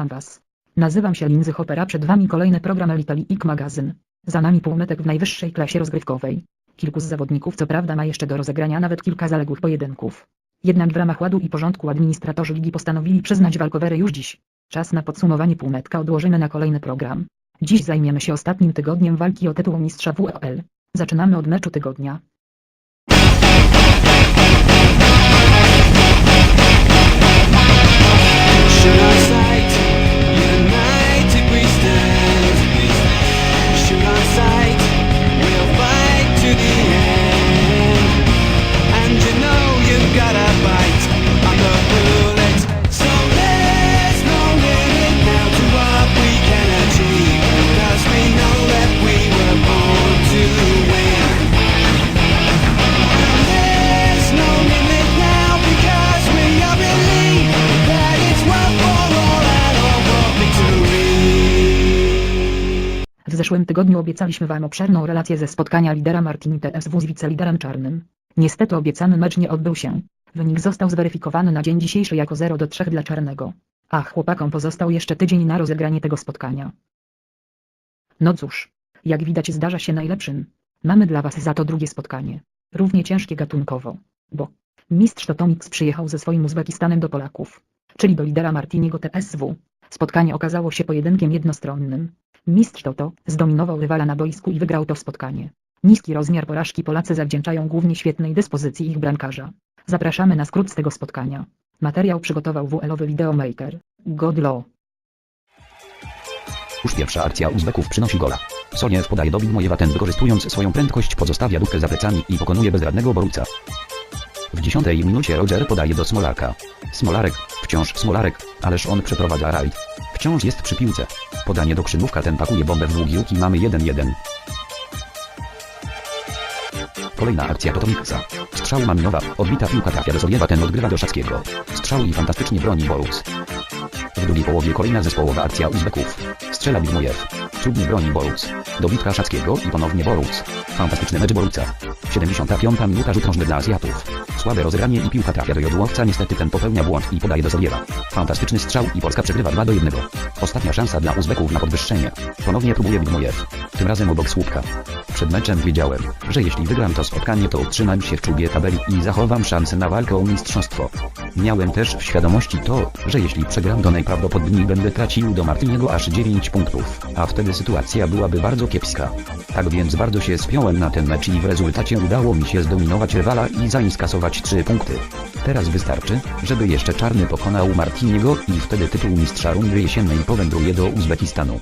witam was. Nazywam się Linzy Hopera, przed wami kolejny program Elite League Magazyn. Za nami półmetek w najwyższej klasie rozgrywkowej. Kilku z zawodników co prawda ma jeszcze do rozegrania nawet kilka zaległych pojedynków. Jednak w ramach ładu i porządku administratorzy ligi postanowili przyznać walkowery już dziś. Czas na podsumowanie półmetka odłożymy na kolejny program. Dziś zajmiemy się ostatnim tygodniem walki o tytuł mistrza WOL. Zaczynamy od meczu tygodnia. W zeszłym tygodniu obiecaliśmy wam obszerną relację ze spotkania lidera Martini TSW z wiceliderem czarnym. Niestety obiecany mecz nie odbył się. Wynik został zweryfikowany na dzień dzisiejszy jako 0 do 3 dla czarnego. A chłopakom pozostał jeszcze tydzień na rozegranie tego spotkania. No cóż, jak widać zdarza się najlepszym. Mamy dla was za to drugie spotkanie. Równie ciężkie gatunkowo. Bo mistrz Totomix przyjechał ze swoim Uzbekistanem do Polaków. Czyli do lidera Martiniego TSW. Spotkanie okazało się pojedynkiem jednostronnym. Mistrz Toto zdominował rywala na boisku i wygrał to spotkanie. Niski rozmiar porażki Polacy zawdzięczają głównie świetnej dyspozycji ich bramkarza. Zapraszamy na skrót z tego spotkania. Materiał przygotował WL-owy videomaker. Godlo. Już pierwsza akcja Uzbeków przynosi gola. Soniew podaje do Bilmojewa ten wykorzystując swoją prędkość pozostawia dupkę za plecami i pokonuje bezradnego Boruca. W dziesiątej minucie Roger podaje do Smolarka. Smolarek, wciąż Smolarek, ależ on przeprowadza rajd. Wciąż jest przy piłce. Podanie do skrzydłówka ten pakuje bombę w długi łuk i mamy 1-1. Kolejna akcja Potomiksa. Strzał Maminowa, odbita piłka trafia do Soliewa ten odgrywa do Szackiego. Strzał i fantastycznie broni Boruc. W drugiej połowie kolejna zespołowa akcja Uzbeków. Strzela Bigmujew. Cudnie broni Boruc. Dobitka Szackiego i ponownie Boruc. Fantastyczny mecz Boruca. 75 minuta rzut dla Azjatów. Słabe rozegranie i piłka trafia do jodłowca niestety ten popełnia błąd i podaje do Soliewa. Fantastyczny strzał i Polska przegrywa 2 do 1. Ostatnia szansa dla Uzbeków na podwyższenie. Ponownie próbuje Bigmujew. Tym razem obok słupka. Przed meczem wiedziałem, że jeśli wygram to spotkanie to utrzymam się w czubie tabeli i zachowam szansę na walkę o mistrzostwo. Miałem też w świadomości to, że jeśli przegram to najprawdopodobniej będę tracił do Martiniego aż 9 punktów, a wtedy sytuacja byłaby bardzo kiepska. Tak więc bardzo się spiąłem na ten mecz i w rezultacie udało mi się zdominować rywala i zainskasować 3 punkty. Teraz wystarczy, żeby jeszcze Czarny pokonał Martiniego i wtedy tytuł mistrza rundy jesiennej powędruje do Uzbekistanu.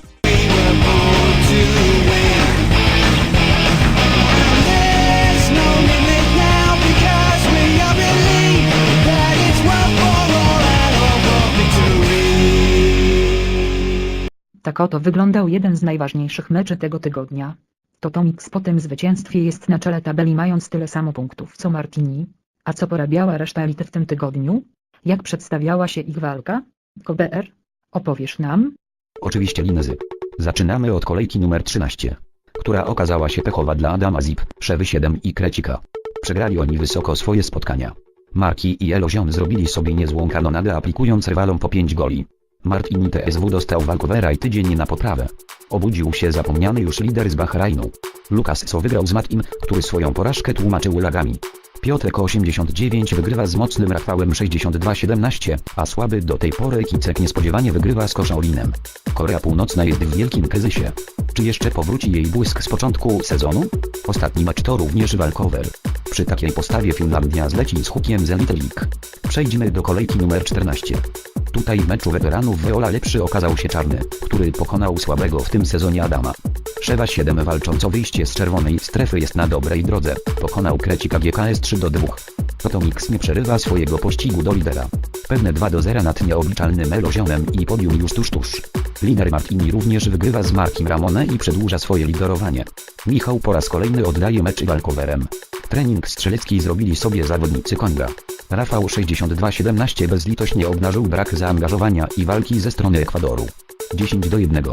Tak oto wyglądał jeden z najważniejszych meczy tego tygodnia. Totomix po tym zwycięstwie jest na czele tabeli mając tyle samo punktów co Martini. A co porabiała reszta elity w tym tygodniu? Jak przedstawiała się ich walka? KBR? Opowiesz nam? Oczywiście linezy. Zaczynamy od kolejki numer 13, która okazała się pechowa dla Adama Zip, Szewy 7 i Krecika. Przegrali oni wysoko swoje spotkania. Marki i Elozion zrobili sobie niezłą kanonadę aplikując rywalom po 5 goli. Martini TSW dostał walkowera i tydzień na poprawę. Obudził się zapomniany już lider z Bahrajnu. Lukas Co wygrał z Matim, który swoją porażkę tłumaczył lagami. Piotrek 89 wygrywa z mocnym Rafałem 62-17, a słaby do tej pory Kicek niespodziewanie wygrywa z Koszolinem. Korea Północna jest w wielkim kryzysie. Czy jeszcze powróci jej błysk z początku sezonu? Ostatni mecz to również walkover. Przy takiej postawie Finlandia zleci z hukiem z Elite League. Przejdźmy do kolejki numer 14. Tutaj w meczu weteranów Weola lepszy okazał się Czarny, który pokonał słabego w tym sezonie Adama. Szewa 7 walcząc o wyjście z czerwonej strefy jest na dobrej drodze, pokonał Krecika GKS 3 do 2. Totomix nie przerywa swojego pościgu do lidera. Pewne 2 do 0 nad nieobliczalnym Elozionem i podium już tuż tuż. Lider Martini również wygrywa z Markiem Ramone i przedłuża swoje liderowanie. Michał po raz kolejny oddaje mecz walkowerem. Trening strzelecki zrobili sobie zawodnicy Konga. Rafał 62-17 bezlitośnie obnażył brak zaangażowania i walki ze strony Ekwadoru. 10 do 1.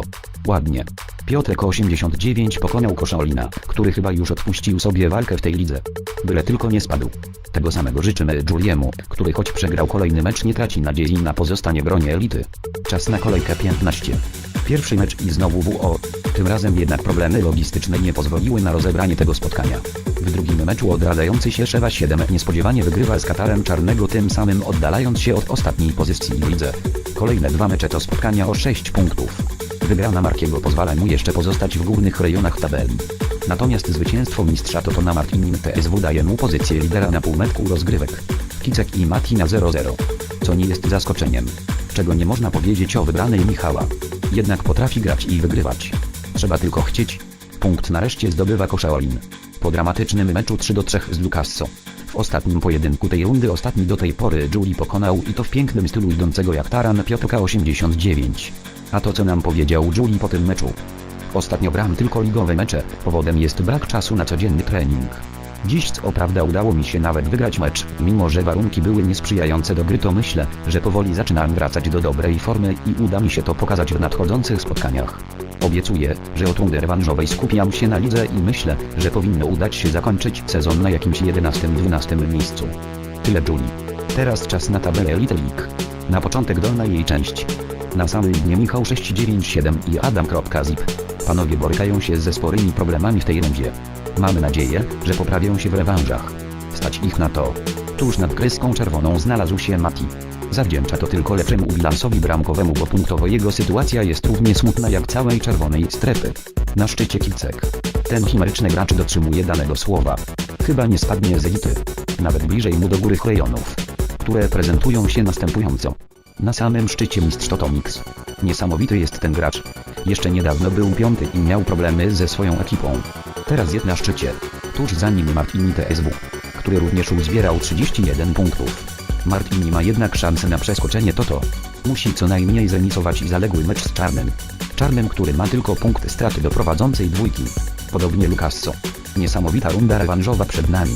Ładnie. Piotrek 89 pokonał Koszaolina, który chyba już odpuścił sobie walkę w tej lidze. Byle tylko nie spadł. Tego samego życzymy Juliemu, który choć przegrał kolejny mecz nie traci nadziei na pozostanie w gronie elity. Czas na kolejkę 15. Pierwszy mecz i znowu WO. Tym razem jednak problemy logistyczne nie pozwoliły na rozebranie tego spotkania. W drugim meczu odradzający się Szewa 7 niespodziewanie wygrywa z Katarem Czarnego tym samym oddalając się od ostatniej pozycji w lidze. Kolejne dwa mecze to spotkania o 6 punktów. Wygrana Markiego pozwala mu jeszcze pozostać w górnych rejonach tabeli. Natomiast zwycięstwo mistrza Totona Martinin TSW daje mu pozycję lidera na półmetku rozgrywek. Kicek i Mati na 0-0. Co nie jest zaskoczeniem. Czego nie można powiedzieć o wybranej Michała. Jednak potrafi grać i wygrywać. Trzeba tylko chcieć. Punkt nareszcie zdobywa Koszaolin. Po dramatycznym meczu 3 do 3 z Lucasso. W ostatnim pojedynku tej rundy ostatni do tej pory Julie pokonał i to w pięknym stylu idącego jak taran Piotrka 89. A to co nam powiedział Julie po tym meczu? Ostatnio gram tylko ligowe mecze, powodem jest brak czasu na codzienny trening. Dziś co prawda udało mi się nawet wygrać mecz, mimo że warunki były niesprzyjające do gry to myślę, że powoli zaczynam wracać do dobrej formy i uda mi się to pokazać w nadchodzących spotkaniach. Obiecuję, że od rundy rewanżowej skupiam się na lidze i myślę, że powinno udać się zakończyć sezon na jakimś 11-12 miejscu. Tyle Julie. Teraz czas na tabelę Elite League. Na początek dolna jej część. Na samym dnie Michał 697 i Adam.zip. Panowie borykają się ze sporymi problemami w tej rundzie. Mamy nadzieję, że poprawią się w rewanżach. Stać ich na to. Tuż nad kreską czerwoną znalazł się Mati. Zawdzięcza to tylko lepszemu bilansowi bramkowemu, bo punktowo jego sytuacja jest równie smutna jak całej czerwonej strefy. Na szczycie Kicek. Ten chimeryczny gracz dotrzymuje danego słowa. Chyba nie spadnie z elity. Nawet bliżej mu do góry rejonów. Które prezentują się następująco. Na samym szczycie mistrz Totomix. Niesamowity jest ten gracz. Jeszcze niedawno był piąty i miał problemy ze swoją ekipą. Teraz jest na szczycie. Tuż za nim Martini TSW, który również uzbierał 31 punktów. Martini ma jednak szansę na przeskoczenie Toto. Musi co najmniej zremisować zaległy mecz z Czarnym. Czarnym, który ma tylko punkt straty do prowadzącej dwójki. Podobnie Lucasso. Niesamowita runda rewanżowa przed nami.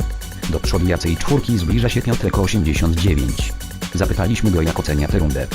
Do przodu jacej czwórki zbliża się Piotrek 89. Zapytaliśmy go jak ocenia tę rundę.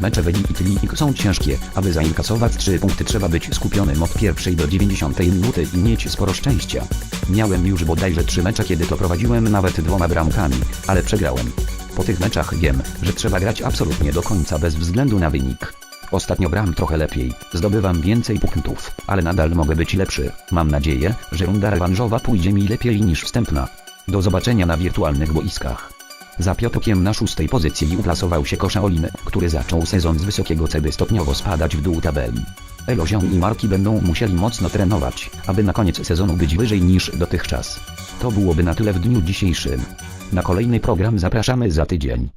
Mecze Wedi i Tlinik są ciężkie, aby zainkasować 3 punkty trzeba być skupionym od pierwszej do 90 minuty i mieć sporo szczęścia. Miałem już bodajże 3 mecze kiedy to prowadziłem nawet dwoma bramkami, ale przegrałem. Po tych meczach wiem, że trzeba grać absolutnie do końca bez względu na wynik. Ostatnio gram trochę lepiej, zdobywam więcej punktów, ale nadal mogę być lepszy. Mam nadzieję, że runda rewanżowa pójdzie mi lepiej niż wstępna. Do zobaczenia na wirtualnych boiskach. Za Piotrkiem na szóstej pozycji uplasował się Koszaolin, który zaczął sezon z wysokiego C by stopniowo spadać w dół tabeli. Elozion i Marki będą musieli mocno trenować, aby na koniec sezonu być wyżej niż dotychczas. To byłoby na tyle w dniu dzisiejszym. Na kolejny program zapraszamy za tydzień.